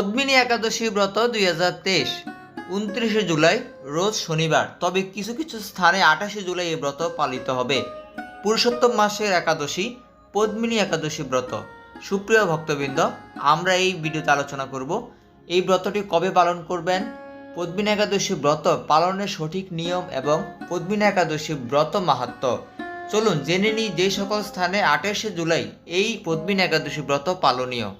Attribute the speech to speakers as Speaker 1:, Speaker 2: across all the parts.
Speaker 1: পদ্মিনী একাদশী ব্রত দুই হাজার তেইশ উনত্রিশে জুলাই রোজ শনিবার তবে কিছু কিছু স্থানে আঠাশে জুলাই এই ব্রত পালিত হবে পুরুষোত্তম মাসের একাদশী পদ্মিনী একাদশী ব্রত সুপ্রিয় ভক্তবৃন্দ আমরা এই ভিডিওতে আলোচনা করব এই ব্রতটি কবে পালন করবেন পদ্মিনী একাদশী ব্রত পালনের সঠিক নিয়ম এবং পদ্মিনী একাদশী ব্রত মাহাত্ম চলুন জেনে নিই যে সকল স্থানে আঠাশে জুলাই এই পদ্মিনী একাদশী ব্রত পালনীয়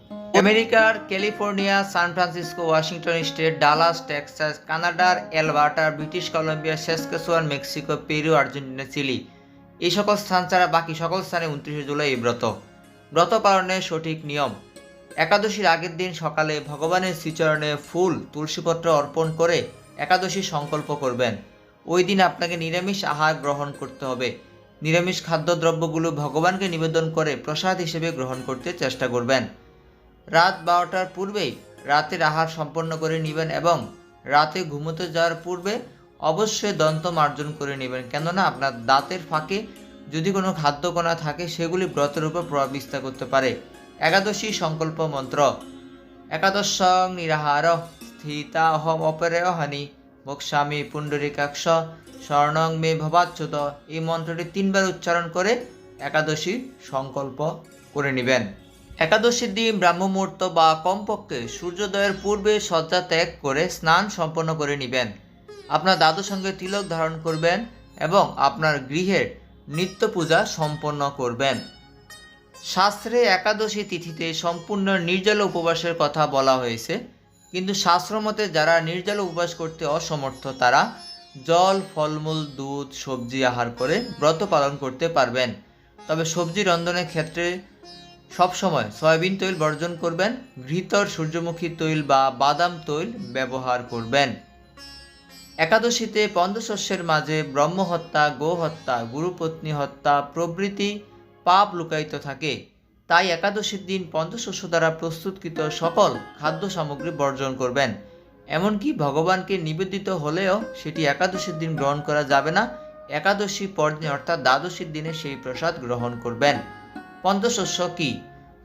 Speaker 1: আমেরিকার California San Francisco Washington State Dallas Texas কানাডার এলবার্টার British Columbia Saskatchewan Mexico Peru Argentina Chile এই সকল স্থান ছাড়া বাকি সকল স্থানে উনত্রিশে জুলাই এই ব্রত ব্রত পালনের সঠিক নিয়ম একাদশীর আগের দিন সকালে ভগবানের শ্রীচরণে ফুল তুলসীপত্র অর্পণ করে একাদশী সংকল্প করবেন ওই দিন আপনাকে নিরামিষ আহার গ্রহণ করতে হবে নিরামিষ খাদ্যদ্রব্যগুলো ভগবানকে নিবেদন করে প্রসাদ হিসেবে গ্রহণ করতে চেষ্টা করবেন রাত বারোটার পূর্বেই রাতের আহার সম্পন্ন করে নেবেন এবং রাতে ঘুমোতে যাওয়ার পূর্বে অবশ্যই দন্ত মার্জন করে নেবেন কেননা আপনার দাঁতের ফাঁকে যদি কোনো খাদ্যকণা থাকে সেগুলি ব্রতের উপর প্রভাব বিস্তার করতে পারে একাদশী সংকল্প মন্ত্র একাদশ নিরাহার স্থিতা অহম অপরেয় হানি পুণ্ডরিকাক্ষ স্বর্ণং মে ভবাচ্যুত এই মন্ত্রটি তিনবার উচ্চারণ করে একাদশী সংকল্প করে নেবেন একাদশীর দিন ব্রাহ্ম বা কমপক্ষে সূর্যোদয়ের পূর্বে শয্যা ত্যাগ করে স্নান সম্পন্ন করে নেবেন আপনার দাদুর সঙ্গে তিলক ধারণ করবেন এবং আপনার গৃহের নিত্য পূজা সম্পন্ন করবেন শাস্ত্রে একাদশী তিথিতে সম্পূর্ণ নির্জল উপবাসের কথা বলা হয়েছে কিন্তু শাস্ত্রমতে যারা নির্জল উপবাস করতে অসমর্থ তারা জল ফলমূল দুধ সবজি আহার করে ব্রত পালন করতে পারবেন তবে সবজি রন্ধনের ক্ষেত্রে সবসময় সয়াবিন তৈল বর্জন করবেন ঘৃতর সূর্যমুখী তৈল বা বাদাম তৈল ব্যবহার করবেন একাদশীতে পন্দশস্যের মাঝে ব্রহ্মহত্যা গোহত্যা গুরুপত্নী হত্যা প্রভৃতি পাপ লুকায়িত থাকে তাই একাদশীর দিন পঞ্চশস্য দ্বারা প্রস্তুতকৃত সকল খাদ্য সামগ্রী বর্জন করবেন এমনকি ভগবানকে নিবেদিত হলেও সেটি একাদশীর দিন গ্রহণ করা যাবে না একাদশী পরদিন অর্থাৎ দ্বাদশীর দিনে সেই প্রসাদ গ্রহণ করবেন পঞ্চশস্য কি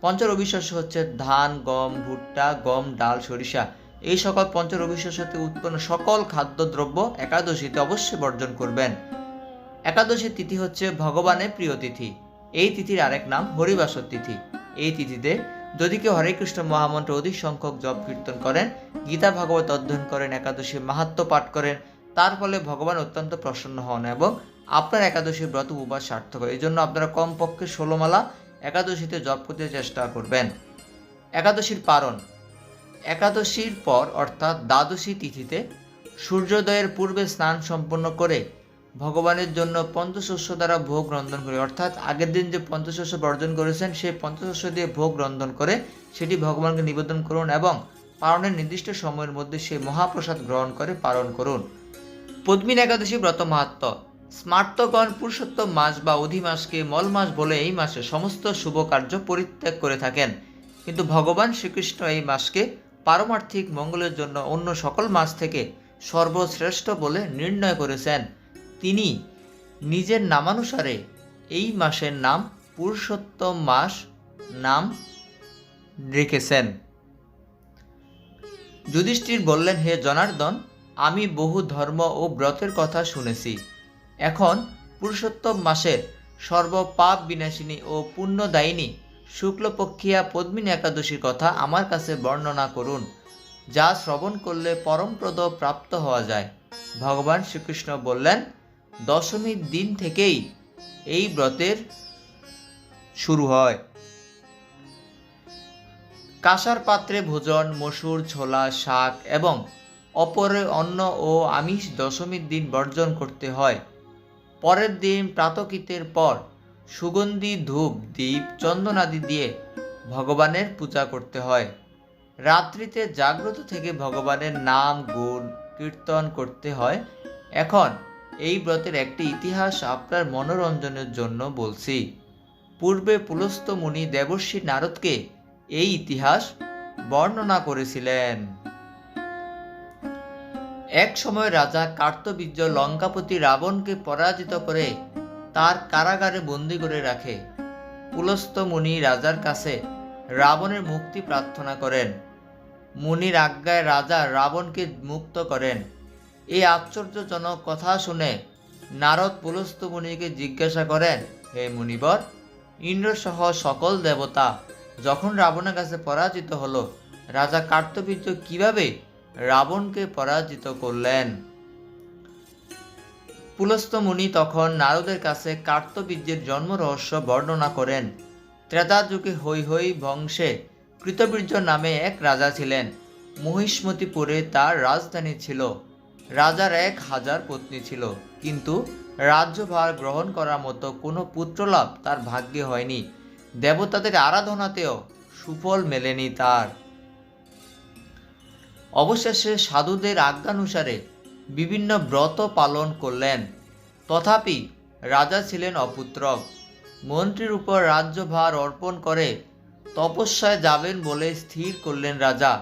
Speaker 1: পঞ্চ শস্য হচ্ছে ধান গম ভুট্টা গম ডাল সরিষা এই সকল পঞ্চ শস্যতে উৎপন্ন সকল খাদ্যদ্রব্য একাদশীতে অবশ্যই বর্জন করবেন একাদশী তিথি হচ্ছে ভগবানের প্রিয় তিথি এই তিথির আরেক নাম হরিবাসর তিথি এই তিথিতে যদি কেউ হরে কৃষ্ণ মহামন্ত্র অধিক সংখ্যক জপ কীর্তন করেন গীতা ভাগবত অধ্যয়ন করেন একাদশী মাহাত্ম পাঠ করেন তার ফলে ভগবান অত্যন্ত প্রসন্ন হন এবং আপনার একাদশী ব্রত উপবাস সার্থক হয় এই জন্য আপনারা কমপক্ষে ষোলোমালা মালা একাদশীতে জপ করতে চেষ্টা করবেন একাদশীর পারণ একাদশীর পর অর্থাৎ দ্বাদশী তিথিতে সূর্যোদয়ের পূর্বে স্নান সম্পন্ন করে ভগবানের জন্য পঞ্চশস্য দ্বারা ভোগ রন্ধন করে অর্থাৎ আগের দিন যে পঞ্চশস্য বর্জন করেছেন সেই পঞ্চশস্য দিয়ে ভোগ রন্ধন করে সেটি ভগবানকে নিবেদন করুন এবং পারণের নির্দিষ্ট সময়ের মধ্যে সেই মহাপ্রসাদ গ্রহণ করে পালন করুন পদ্মিন একাদশী ব্রত মাহাত্ম স্মার্তগণ পুরুষোত্তম মাস বা অধিমাসকে মল মাস বলে এই মাসে সমস্ত শুভ কার্য পরিত্যাগ করে থাকেন কিন্তু ভগবান শ্রীকৃষ্ণ এই মাসকে পারমার্থিক মঙ্গলের জন্য অন্য সকল মাস থেকে সর্বশ্রেষ্ঠ বলে নির্ণয় করেছেন তিনি নিজের নামানুসারে এই মাসের নাম পুরুষোত্তম মাস নাম রেখেছেন যুধিষ্ঠির বললেন হে জনার্দন আমি বহু ধর্ম ও ব্রতের কথা শুনেছি এখন পুরুষোত্তম মাসের সর্বপাপ বিনাশিনী ও পুণ্যদায়িনী শুক্লপক্ষিয়া পদ্মিনী একাদশীর কথা আমার কাছে বর্ণনা করুন যা শ্রবণ করলে পরমপ্রদ প্রাপ্ত হওয়া যায় ভগবান শ্রীকৃষ্ণ বললেন দশমীর দিন থেকেই এই ব্রতের শুরু হয় কাঁসার পাত্রে ভোজন মসুর ছোলা শাক এবং অপরে অন্ন ও আমিষ দশমীর দিন বর্জন করতে হয় পরের দিন প্রাতকিতের পর সুগন্ধি ধূপ দ্বীপ চন্দনাদি দিয়ে ভগবানের পূজা করতে হয় রাত্রিতে জাগ্রত থেকে ভগবানের নাম গুণ কীর্তন করতে হয় এখন এই ব্রতের একটি ইতিহাস আপনার মনোরঞ্জনের জন্য বলছি পূর্বে পুলস্ত মুনি দেবর্ষী নারদকে এই ইতিহাস বর্ণনা করেছিলেন এক সময় রাজা কার্তবীর্য লঙ্কাপতি রাবণকে পরাজিত করে তার কারাগারে বন্দি করে রাখে পুলস্ত মুনি রাজার কাছে রাবণের মুক্তি প্রার্থনা করেন মুনির আজ্ঞায় রাজা রাবণকে মুক্ত করেন এই আশ্চর্যজনক কথা শুনে নারদ পুলস্ত মুনিকে জিজ্ঞাসা করেন হে মুনিবর ইন্দ্রসহ সকল দেবতা যখন রাবণের কাছে পরাজিত হলো রাজা কার্তবীর্য কিভাবে রাবণকে পরাজিত করলেন মুনি তখন নারদের কাছে কার্তবীর্যের জন্ম রহস্য বর্ণনা করেন ত্রেতা যুগে হৈ হৈ বংশে কৃতবীর্য নামে এক রাজা ছিলেন মহিষ্মতিপুরে তার রাজধানী ছিল রাজার এক হাজার পত্নী ছিল কিন্তু রাজ্যভার গ্রহণ করার মতো কোনো পুত্রলাভ তার ভাগ্যে হয়নি দেবতাদের আরাধনাতেও সুফল মেলেনি তার অবশেষে সাধুদের আজ্ঞানুসারে বিভিন্ন ব্রত পালন করলেন তথাপি রাজা ছিলেন অপুত্রক মন্ত্রীর উপর রাজ্যভার অর্পণ করে তপস্যায় যাবেন বলে স্থির করলেন রাজা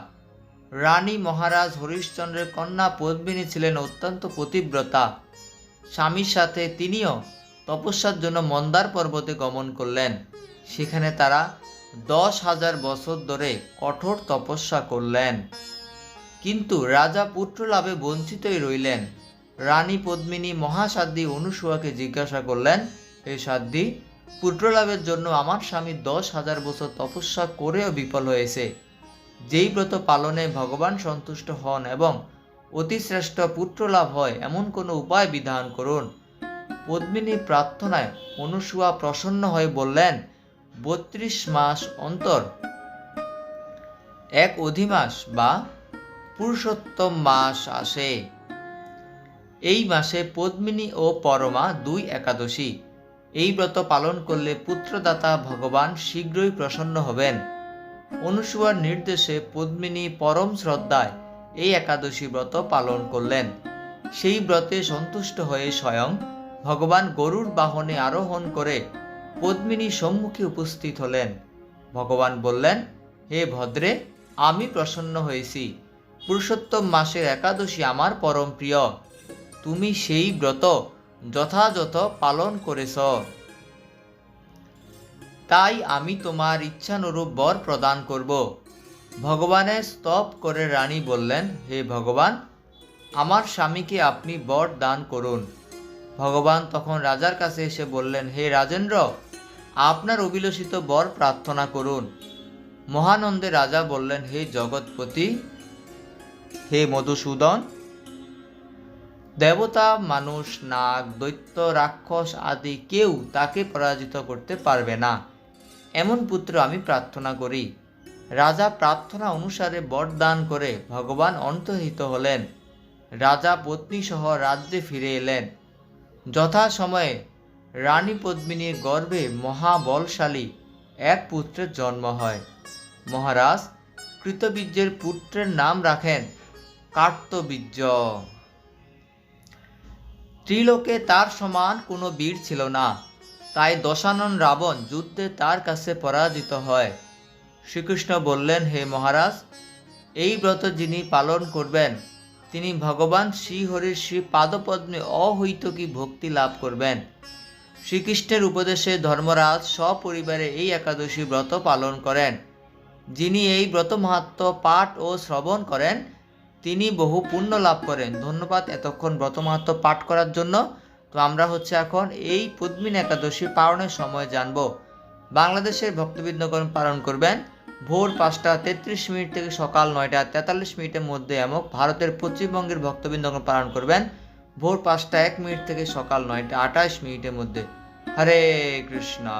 Speaker 1: রানী মহারাজ হরিশ্চন্দ্রের কন্যা পদ্মিনী ছিলেন অত্যন্ত পতিব্রতা স্বামীর সাথে তিনিও তপস্যার জন্য মন্দার পর্বতে গমন করলেন সেখানে তারা দশ হাজার বছর ধরে কঠোর তপস্যা করলেন কিন্তু রাজা পুত্র লাভে বঞ্চিতই রইলেন রানী পদ্মিনী মহাসাধ্যী অনুসুয়াকে জিজ্ঞাসা করলেন হে সাধ্যী পুত্রলাভের জন্য আমার স্বামী দশ হাজার বছর তপস্যা করেও বিফল হয়েছে যেই ব্রত পালনে ভগবান সন্তুষ্ট হন এবং অতিশ্রেষ্ঠ পুত্রলাভ হয় এমন কোনো উপায় বিধান করুন পদ্মিনী প্রার্থনায় অনুসুয়া প্রসন্ন হয়ে বললেন বত্রিশ মাস অন্তর এক অধিমাস বা পুরুষোত্তম মাস আসে এই মাসে পদ্মিনী ও পরমা দুই একাদশী এই ব্রত পালন করলে পুত্রদাতা ভগবান শীঘ্রই প্রসন্ন হবেন অনুসুয়ার নির্দেশে পদ্মিনী পরম শ্রদ্ধায় এই একাদশী ব্রত পালন করলেন সেই ব্রতে সন্তুষ্ট হয়ে স্বয়ং ভগবান গরুর বাহনে আরোহণ করে পদ্মিনী সম্মুখে উপস্থিত হলেন ভগবান বললেন হে ভদ্রে আমি প্রসন্ন হয়েছি পুরুষোত্তম মাসের একাদশী আমার পরম প্রিয় তুমি সেই ব্রত যথাযথ পালন করেছ তাই আমি তোমার ইচ্ছানুরূপ বর প্রদান করব ভগবানের স্তব করে রানী বললেন হে ভগবান আমার স্বামীকে আপনি বর দান করুন ভগবান তখন রাজার কাছে এসে বললেন হে রাজেন্দ্র আপনার অভিলষিত বর প্রার্থনা করুন মহানন্দে রাজা বললেন হে জগৎপতি হে মধুসূদন দেবতা মানুষ নাগ দৈত্য রাক্ষস আদি কেউ তাকে পরাজিত করতে পারবে না এমন পুত্র আমি প্রার্থনা করি রাজা প্রার্থনা অনুসারে বরদান করে ভগবান অন্তহিত হলেন রাজা পত্নী সহ রাজ্যে ফিরে এলেন যথাসময়ে রানী পদ্মিনীর গর্ভে মহাবলশালী এক পুত্রের জন্ম হয় মহারাজ কৃতবীর্যের পুত্রের নাম রাখেন কার্তবীর্য ত্রিলোকে তার সমান কোনো বীর ছিল না তাই দশানন রাবণ যুদ্ধে তার কাছে পরাজিত হয় শ্রীকৃষ্ণ বললেন হে মহারাজ এই ব্রত যিনি পালন করবেন তিনি ভগবান শ্রীহরির শ্রী পাদপদ্মে অহৈতকী ভক্তি লাভ করবেন শ্রীকৃষ্ণের উপদেশে ধর্মরাজ সপরিবারে এই একাদশী ব্রত পালন করেন যিনি এই ব্রত মাহাত্ম পাঠ ও শ্রবণ করেন তিনি বহু পুণ্য লাভ করেন ধন্যবাদ এতক্ষণ ব্রতমাহাত্ম পাঠ করার জন্য তো আমরা হচ্ছে এখন এই পদ্মিন একাদশী পালনের সময় জানব বাংলাদেশের ভক্তবৃন্দগণ পালন করবেন ভোর পাঁচটা তেত্রিশ মিনিট থেকে সকাল নয়টা তেতাল্লিশ মিনিটের মধ্যে এমক ভারতের পশ্চিমবঙ্গের ভক্তবৃন্দগণ পালন করবেন ভোর পাঁচটা এক মিনিট থেকে সকাল নয়টা আঠাশ মিনিটের মধ্যে হরে কৃষ্ণা